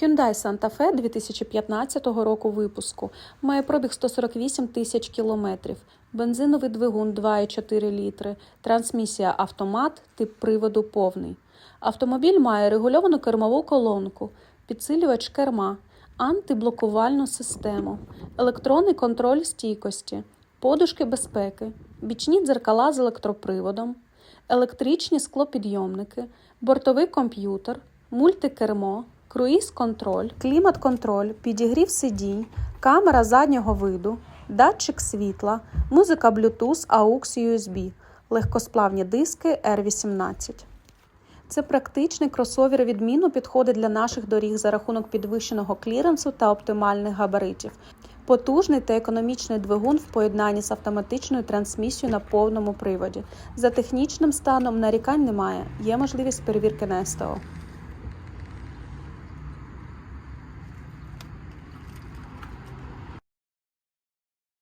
Hyundai Santa Fe 2015 року випуску має пробіг 148 тисяч кілометрів, бензиновий двигун 2,4 літри, трансмісія автомат, тип приводу повний. Автомобіль має регульовану кермову колонку, підсилювач керма, антиблокувальну систему, електронний контроль стійкості, подушки безпеки, бічні дзеркала з електроприводом, електричні склопідйомники, бортовий комп'ютер, мультикермо, круїз-контроль, клімат-контроль, підігрів сидінь, камера заднього виду, датчик світла, музика Bluetooth, AUX USB, легкосплавні диски R18. Це практичний кросовер відмінно підходить для наших доріг за рахунок підвищеного кліренсу та оптимальних габаритів. Потужний та економічний двигун в поєднанні з автоматичною трансмісією на повному приводі. За технічним станом нарікань немає. Є можливість перевірки на СТО.